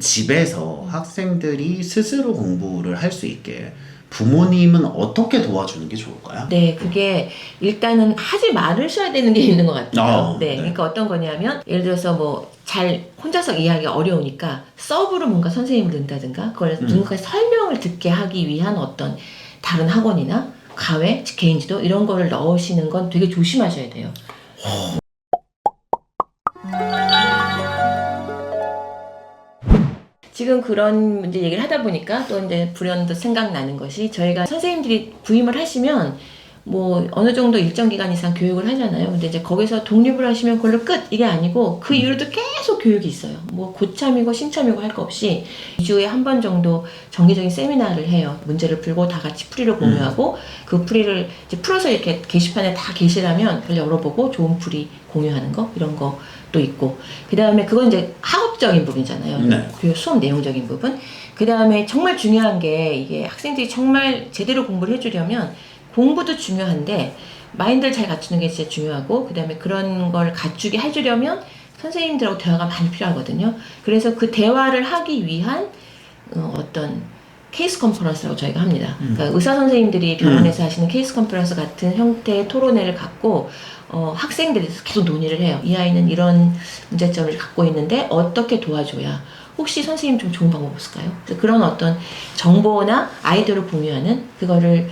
집에서 학생들이 스스로 공부를 할 수 있게 부모님은 어떻게 도와주는 게 좋을까요? 네, 그게 일단은 하지 말으셔야 되는 게 있는 것 같아요. 어, 네, 네. 그러니까 어떤 거냐면 예를 들어서 뭐 잘 혼자서 이해하기가 어려우니까 서브로 뭔가 선생님을 넣는다든가 그걸 음. 누군가의 설명을 듣게 하기 위한 어떤 다른 학원이나 가외, 개인 지도 이런 거를 넣으시는 건 되게 조심하셔야 돼요. 지금 그런 문제 얘기를 하다 보니까 또 이제 불현듯 생각나는 것이 저희가 선생님들이 부임을 하시면 뭐 어느 정도 일정 기간 이상 교육을 하잖아요. 근데 이제 거기서 독립을 하시면 그걸로 끝 이게 아니고 그 이후로도 계속 교육이 있어요. 뭐 고참이고 신참이고 할 거 없이 2주에 한 번 정도 정기적인 세미나를 해요. 문제를 풀고 다 같이 풀이를 공유하고 그 풀이를 이제 풀어서 이렇게 게시판에 다 게시하면 그걸 열어보고 좋은 풀이 공유하는 거 이런 것도 있고 그 다음에 그건 이제 학업적인 부분이잖아요. 네. 그 수업 내용적인 부분. 그 다음에 정말 중요한 게 이게 학생들이 정말 제대로 공부를 해주려면 공부도 중요한데 마인드를 잘 갖추는 게 진짜 중요하고 그 다음에 그런 걸 갖추게 해주려면 선생님들하고 대화가 많이 필요하거든요. 그래서 그 대화를 하기 위한 어, 어떤 케이스 컨퍼런스라고 저희가 합니다. 그러니까 의사 선생님들이 병원에서 하시는 케이스 컨퍼런스 같은 형태의 토론회를 갖고 어, 학생들이 계속 논의를 해요. 이 아이는 이런 문제점을 갖고 있는데 어떻게 도와줘야 혹시 선생님 좀 좋은 방법 없을까요? 그런 어떤 정보나 아이디어를 공유하는 그거를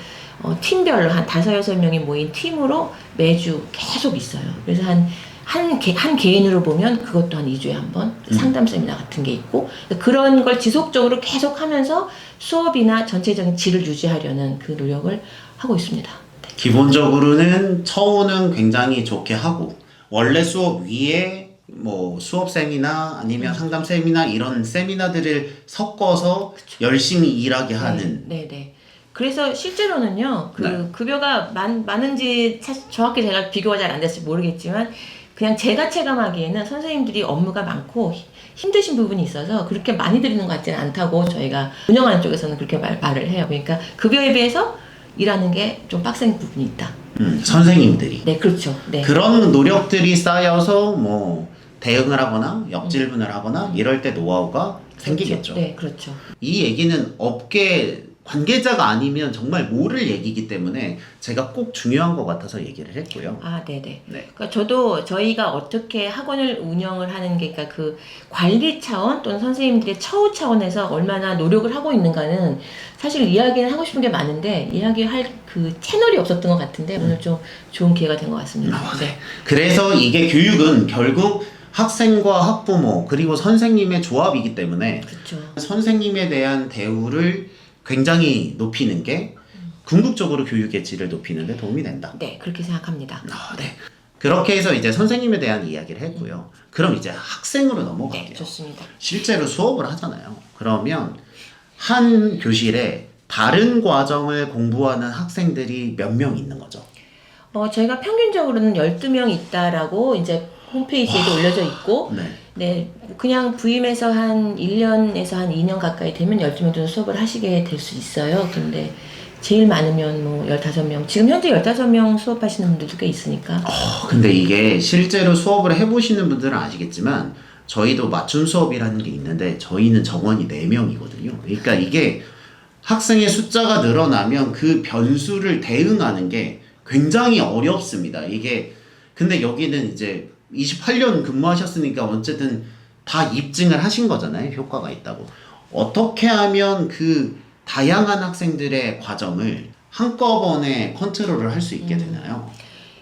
어, 팀별로 한 다섯 여섯 명이 모인 팀으로 매주 계속 있어요. 그래서 한 한, 개, 한 개인으로 보면 그것도 한 2주에 한 번 상담 세미나 같은 게 있고 그런 걸 지속적으로 계속 하면서 수업이나 전체적인 질을 유지하려는 그 노력을 하고 있습니다. 기본적으로는 처우는 굉장히 좋게 하고 원래 수업 위에 뭐 수업 세미나 아니면 상담 세미나 이런 세미나들을 섞어서 열심히 일하게 하는 네, 네. 그래서 실제로는요, 그 네. 급여가 많, 많은지 사실 정확히 제가 비교가 잘 안 됐을지 모르겠지만, 그냥 제가 체감하기에는 선생님들이 업무가 많고 히- 힘드신 부분이 있어서 그렇게 많이 드리는 것 같지는 않다고 저희가 운영하는 쪽에서는 그렇게 말, 말을 해요. 그러니까 급여에 비해서 일하는 게 좀 빡센 부분이 있다. 음, 선생님들이 네, 그렇죠. 네. 그런 노력들이 쌓여서 뭐 대응을 하거나 역질문을 하거나 이럴 때 노하우가 생기겠죠. 네, 그렇죠. 이 얘기는 업계 관계자가 아니면 정말 모를 얘기이기 때문에 제가 꼭 중요한 것 같아서 얘기를 했고요. 아, 네네. 네. 그러니까 저도 저희가 어떻게 학원을 운영을 하는 게, 그러니까 그 관리 차원 또는 선생님들의 처우 차원에서 얼마나 노력을 하고 있는가는 사실 이야기는 하고 싶은 게 많은데 이야기할 그 채널이 없었던 것 같은데 오늘 좀 좋은 기회가 된 것 같습니다. 네. 그래서 이게 교육은 결국 학생과 학부모 그리고 선생님의 조합이기 때문에 그렇죠. 선생님에 대한 대우를 굉장히 높이는 게 궁극적으로 교육의 질을 높이는 데 도움이 된다. 네, 그렇게 생각합니다. 아, 네. 그렇게 해서 이제 선생님에 대한 이야기를 했고요. 그럼 이제 학생으로 넘어갈게요. 네, 좋습니다. 실제로 수업을 하잖아요. 그러면 한 교실에 다른 과정을 공부하는 학생들이 몇 명 있는 거죠. 어, 저희가 평균적으로는 12명 있다라고 이제 홈페이지에도 올려져 있고 네. 네, 그냥 부임해서 한 1년에서 한 2년 가까이 되면 12명 정도 수업을 하시게 될 수 있어요. 근데 제일 많으면 뭐 15명. 지금 현재 15명 수업하시는 분들도 꽤 있으니까. 어, 근데 이게 실제로 수업을 해보시는 분들은 아시겠지만 저희도 맞춤 수업이라는 게 있는데 저희는 정원이 4명이거든요. 그러니까 이게 학생의 숫자가 늘어나면 그 변수를 대응하는 게 굉장히 어렵습니다. 이게 근데 여기는 이제 28년 근무하셨으니까 어쨌든 다 입증을 하신 거잖아요. 효과가 있다고. 어떻게 하면 그 다양한 학생들의 과정을 한꺼번에 컨트롤을 할 수 있게 되나요?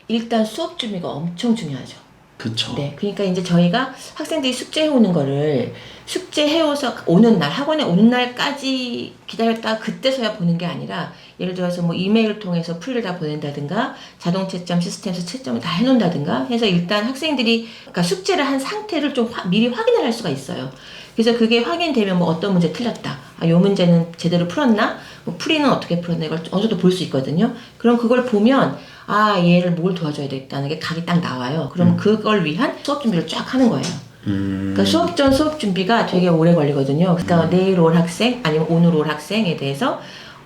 일단 수업 준비가 엄청 중요하죠. 그쵸. 네, 그러니까 이제 저희가 학생들이 숙제해 오는 거를 숙제해 오서 오는 날 학원에 오는 날까지 기다렸다가 그때서야 보는 게 아니라 예를 들어서 뭐 이메일을 통해서 풀이를 다 보낸다든가 자동 채점 시스템에서 채점을 다 해놓는다든가 해서 일단 학생들이 그러니까 숙제를 한 상태를 좀 화- 미리 확인을 할 수가 있어요. 그래서 그게 확인되면 뭐 어떤 문제 틀렸다. 아, 요 문제는 제대로 풀었나? 뭐 풀이는 어떻게 풀었나? 이걸 어느 정도 볼 수 있거든요. 그럼 그걸 보면 아, 얘를 뭘 도와줘야 되겠다는 게 각이 딱 나와요. 그럼 그걸 위한 수업 준비를 쫙 하는 거예요. 음, 그러니까 수업 전 수업 준비가 되게 오래 걸리거든요. 그러니까 내일 올 학생 아니면 오늘 올 학생에 대해서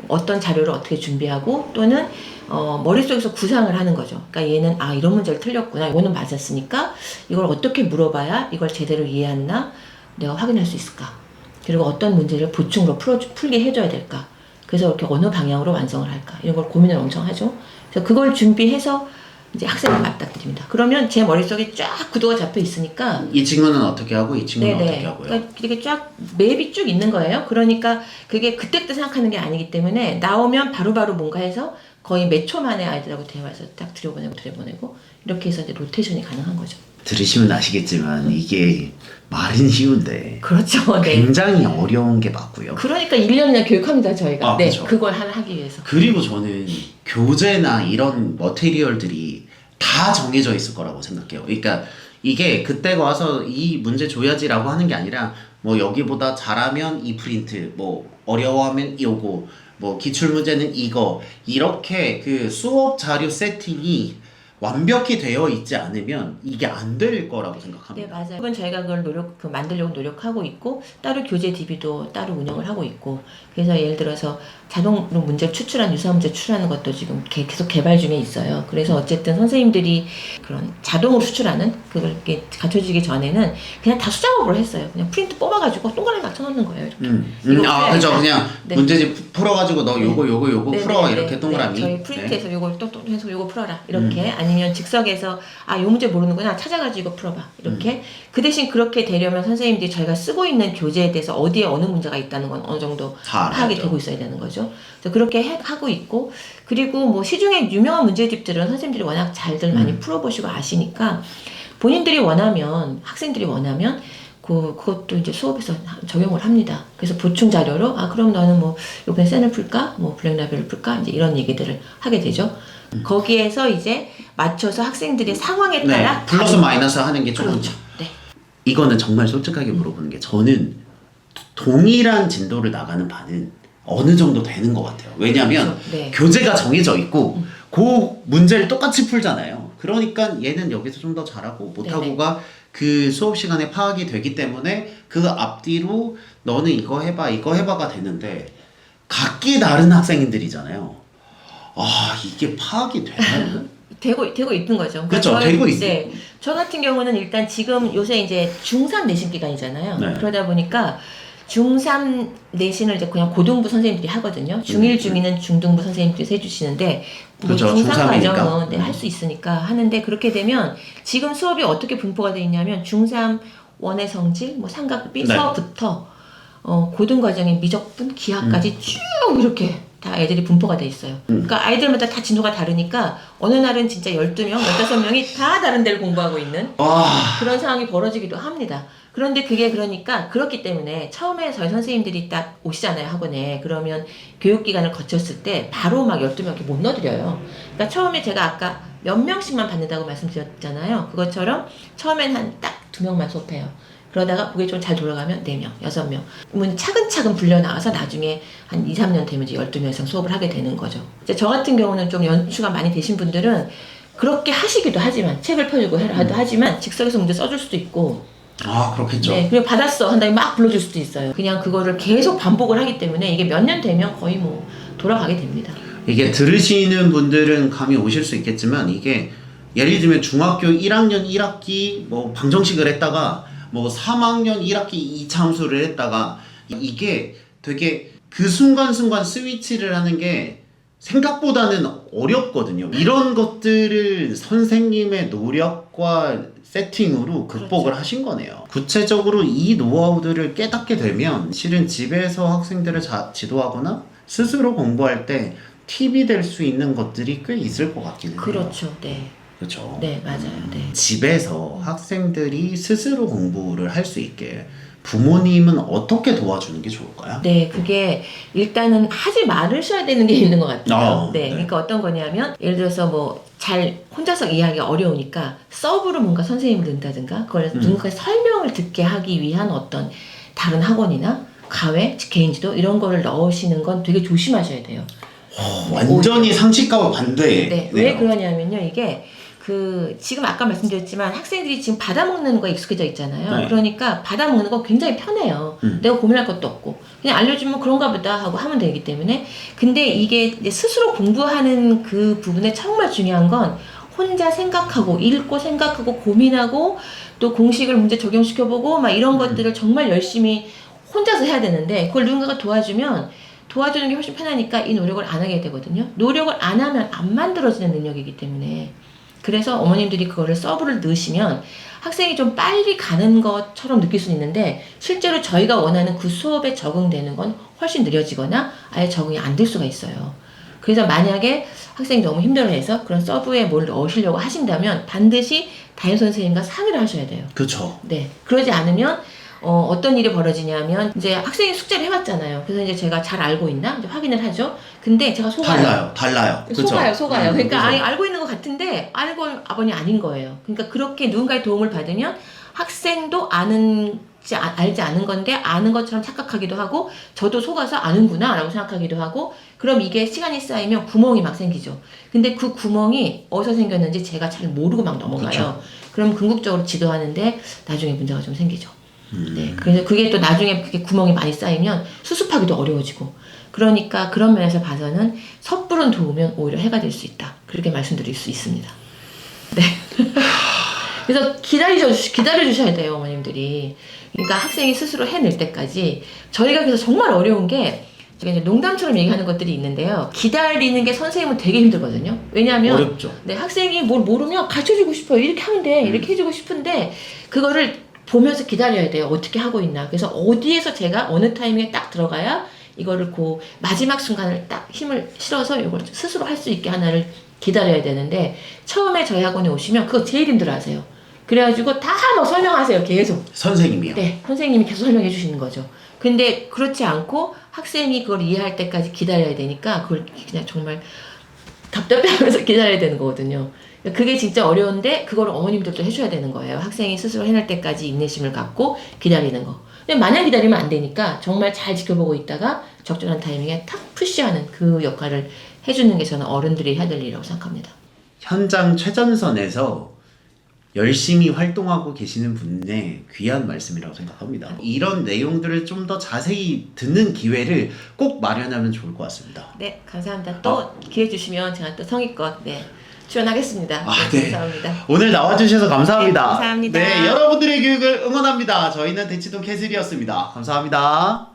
어떤 자료를 어떻게 준비하고 또는 어, 머릿속에서 구상을 하는 거죠. 그러니까 얘는 아 이런 문제를 틀렸구나. 이거는 맞았으니까 이걸 어떻게 물어봐야 이걸 제대로 이해했나 내가 확인할 수 있을까. 그리고 어떤 문제를 보충으로 풀어 풀게 해줘야 될까. 그래서 이렇게 어느 방향으로 완성을 할까 이런 걸 고민을 엄청 하죠. 그래서 그걸 준비해서 이제 학생을 맞닥뜨립니다. 그러면 제 머릿속에 쫙 구도가 잡혀 있으니까 이 친구는 어떻게 하고 이 친구는 어떻게 네네. 하고요. 그러니까 이렇게 쫙 맵이 쭉 있는 거예요. 그러니까 그게 그때그때 생각하는 게 아니기 때문에 나오면 바로바로 뭔가 해서 거의 몇 초 만에 아이들하고 대화해서 딱 들여보내고 들여보내고 이렇게 해서 이제 로테이션이 가능한 거죠. 들으시면 아시겠지만 이게 말은 쉬운데 그렇죠. 네. 굉장히 어려운 게 맞고요. 그러니까 1년이나 교육합니다, 저희가. 아, 네. 그렇죠. 그걸 하- 하기 위해서. 그리고 저는 교재나 이런 머테리얼들이 다 정해져 있을 거라고 생각해요. 그러니까 이게 그때가 와서 이 문제 줘야지라고 하는 게 아니라 뭐 여기보다 잘하면 이 프린트, 뭐 어려워하면 요거, 뭐 기출 문제는 이거 이렇게 그 수업 자료 세팅이 완벽히 되어 있지 않으면 이게 안 될 거라고 네, 생각합니다. 맞아요. 이건 저희가 그걸 노력, 그 만들려고 노력하고 있고, 따로 교재 DB도 따로 운영을 하고 있고, 그래서 예를 들어서 자동으로 문제 추출한, 유사 문제 추출하는 것도 지금 개- 계속 개발 중에 있어요. 그래서 어쨌든 선생님들이 그런 자동으로 추출하는 그걸 이렇게 갖춰지기 전에는 그냥 다 수작업으로 했어요. 그냥 프린트 뽑아가지고 동그라미 맞춰 놓는 거예요. 이렇게. 음, 이거 음, 아, 그죠. 그냥 네. 문제집 풀어가지고 너 요거 요거 요거 네, 풀어 네, 이렇게 네, 동그라미. 네. 저희 네. 프린트에서 요걸 똑똑 해서 요거 풀어라 이렇게 아니면 즉석에서 아 요 문제 모르는구나 찾아가지고 이거 풀어봐 이렇게 음. 그 대신 그렇게 되려면 선생님들이 저희가 쓰고 있는 교재에 대해서 어디에 어느 문제가 있다는 건 어느 정도 다 파악이. 되고 있어야 되는 거죠. 그래서 그렇게 해- 하고 있고 그리고 뭐 시중에 유명한 문제집들은 선생님들이 워낙 잘들 많이 음. 풀어보시고 아시니까 본인들이 원하면 학생들이 원하면 그 그것도 이제 수업에서 적용을 합니다. 그래서 보충 자료로 아 그럼 너는 뭐 이번에 센을 풀까, 뭐 블랙라벨을 풀까 이제 이런 얘기들을 하게 되죠. 거기에서 이제 맞춰서 학생들의 상황에 네, 따라 플러스 다른- 마이너스 하는 게 조금 그렇죠. 네. 이거는 정말 솔직하게 물어보는 게 저는 동일한 진도를 나가는 반은 어느 정도 되는 것 같아요. 왜냐하면 그렇죠. 네. 교재가 정해져 있고 그 문제를 똑같이 풀잖아요. 그러니까 얘는 여기서 좀 더 잘하고 못하고가 그 수업 시간에 파악이 되기 때문에 그 앞뒤로 너는 이거 해봐 이거 해봐가 되는데 각기 다른 학생들이잖아요. 아 이게 파악이 되나요? 되고 되고 있는 거죠. 그러니까 그렇죠. 저희- 되고 있어요. 네. 저 같은 경우는 일단 지금 요새 이제 중3 내신 기간이잖아요. 네. 그러다 보니까 중3 내신을 이제 그냥 고등부 선생님들이 하거든요. 중1, 중2는 중등부 선생님들이 해주시는데 뭐 음, 그렇죠. 중3 중3 이니까. 과정은 네, 음. 할수 있으니까 하는데 그렇게 되면 지금 수업이 어떻게 분포가 되어 있냐면 중3 원의 성질, 뭐 삼각비, 네. 서부터 어, 고등 과정의 미적분, 기하까지 음. 쭉 이렇게 다 애들이 분포가 돼 있어요. 그러니까 아이들마다 다 진도가 다르니까 어느 날은 진짜 12명, 15명이 다 다른 데를 공부하고 있는 와 그런 상황이 벌어지기도 합니다. 그런데 그게 그러니까 그렇기 때문에 처음에 저희 선생님들이 딱 오시잖아요, 학원에. 그러면 교육기간을 거쳤을 때 바로 막 12명 이렇게 못 넣어드려요. 그러니까 처음에 제가 아까 몇 명씩만 받는다고 말씀드렸잖아요. 그것처럼 처음엔 한 딱 두 명만 수업해요. 그러다가 그게 좀 잘 돌아가면 4명, 6명. 그러면 차근차근 불려나와서 나중에 한 2, 3년 되면 이제 12명 이상 수업을 하게 되는 거죠. 이제 저 같은 경우는 좀 연수가 많이 되신 분들은 그렇게 하시기도 하지만 책을 펴주고 하도 하지만 즉석에서 문제 써줄 수도 있고 아 그렇겠죠. 네, 그리고 받았어 한 다음에 막 불러줄 수도 있어요. 그냥 그거를 계속 반복을 하기 때문에 이게 몇 년 되면 거의 뭐 돌아가게 됩니다. 이게 들으시는 분들은 감이 오실 수 있겠지만 이게 예를 들면 중학교 1학년 1학기 뭐 방정식을 했다가 뭐 3학년 1학기 2차 함수를 했다가 이게 되게 그 순간순간 스위치를 하는 게 생각보다는 어렵거든요. 이런 것들을 선생님의 노력과 세팅으로 극복을 하신 거네요. 구체적으로 이 노하우들을 깨닫게 되면 실은 집에서 학생들을 자, 지도하거나 스스로 공부할 때 팁이 될 수 있는 것들이 꽤 있을 것 같기는 해요. 그렇죠. 네. 그렇죠. 네, 맞아요. 네. 집에서 학생들이 스스로 공부를 할 수 있게 부모님은 어떻게 도와주는 게 좋을까요? 네, 그게 일단은 하지 말으셔야 되는 게 있는 것 같아요. 어, 네, 네. 그러니까 어떤 거냐면 예를 들어서 뭐 잘 혼자서 이해하기 어려우니까 서브로 뭔가 선생님을 넣는다든가 그걸 음. 누군가 설명을 듣게 하기 위한 어떤 다른 학원이나 가외, 개인 지도 이런 거를 넣으시는 건 되게 조심하셔야 돼요. 어, 완전히 상식과와 반대. 네, 왜 그러냐면요, 이게 그 지금 아까 말씀드렸지만 학생들이 지금 받아먹는 거에 익숙해져 있잖아요. 네. 그러니까 받아먹는 거 굉장히 편해요. 음. 내가 고민할 것도 없고 그냥 알려주면 그런가 보다 하고 하면 되기 때문에 근데 이게 스스로 공부하는 그 부분에 정말 중요한 건 혼자 생각하고 읽고 생각하고 고민하고 또 공식을 문제 적용시켜보고 막 이런 음. 것들을 정말 열심히 혼자서 해야 되는데 그걸 누군가가 도와주면 도와주는 게 훨씬 편하니까 이 노력을 안 하게 되거든요. 노력을 안 하면 안 만들어지는 능력이기 때문에 그래서 어머님들이 그거를 서브를 넣으시면 학생이 좀 빨리 가는 것처럼 느낄 수 있는데 실제로 저희가 원하는 그 수업에 적응되는 건 훨씬 느려지거나 아예 적응이 안 될 수가 있어요. 그래서 만약에 학생이 너무 힘들어해서 그런 서브에 뭘 넣으시려고 하신다면 반드시 담임 선생님과 상의를 하셔야 돼요. 그렇죠. 네. 그러지 않으면 어, 어떤 일이 벌어지냐면 이제 학생이 숙제를 해왔잖아요. 그래서 이제 제가 잘 알고 있나 이제 확인을 하죠. 근데 제가 속아요. 달라요, 달라요. 그쵸? 속아요, 속아요. 음, 그러니까 그죠? 아니, 알고 있는 것 같은데 알고 아버님 아닌 거예요. 그러니까 그렇게 누군가의 도움을 받으면 학생도 아는 지 아- 알지 않은 건데 아는 것처럼 착각하기도 하고 저도 속아서 아는구나라고 생각하기도 하고 그럼 이게 시간이 쌓이면 구멍이 막 생기죠. 근데 그 구멍이 어디서 생겼는지 제가 잘 모르고 막 넘어가요. 그럼 궁극적으로 지도하는데 나중에 문제가 좀 생기죠. 음. 네, 그래서 그게 또 나중에 그게 구멍이 많이 쌓이면 수습하기도 어려워지고 그러니까 그런 면에서 봐서는 섣부른 도우면 오히려 해가 될 수 있다 그렇게 말씀드릴 수 있습니다. 네. 그래서 기다려 기다려 주셔야 돼요 어머님들이. 그러니까 학생이 스스로 해낼 때까지 저희가 그래서 정말 어려운 게 제가 이제 농담처럼 얘기하는 것들이 있는데요. 기다리는 게 선생님은 되게 힘들거든요. 왜냐하면 어렵죠. 네, 학생이 뭘 모르면 가르쳐주고 싶어요. 이렇게 하면 돼. 이렇게 해주고 싶은데, 그거를 보면서 기다려야 돼요. 어떻게 하고 있나. 그래서 어디에서 제가 어느 타이밍에 딱 들어가야 이거를 그 마지막 순간을 딱 힘을 실어서 이걸 스스로 할 수 있게 하나를 기다려야 되는데, 처음에 저희 학원에 오시면 그거 제일 힘들어 하세요. 그래가지고 다막 설명하세요. 계속. 선생님이요. 네, 선생님이 계속 설명해 주시는 거죠. 근데 그렇지 않고 학생이 그걸 이해할 때까지 기다려야 되니까 그걸 그냥 정말 답답해하면서 기다려야 되는 거거든요. 그게 진짜 어려운데 그걸 어머님들도 해줘야 되는 거예요. 학생이 스스로 해낼 때까지 인내심을 갖고 기다리는 거. 근데 마냥 기다리면 안 되니까 정말 잘 지켜보고 있다가 적절한 타이밍에 탁 푸시하는 그 역할을 해주는 게 저는 어른들이 해야 될 일이라고 생각합니다. 현장 최전선에서 열심히 활동하고 계시는 분의 귀한 말씀이라고 생각합니다. 이런 내용들을 좀 더 자세히 듣는 기회를 꼭 마련하면 좋을 것 같습니다. 네, 감사합니다. 또 기회 주시면 제가 또 성의껏 네, 출연하겠습니다. 아, 네, 네. 감사합니다. 오늘 나와주셔서 감사합니다. 네, 감사합니다. 네, 여러분들의 교육을 응원합니다. 저희는 대치동 캐슬이었습니다. 감사합니다.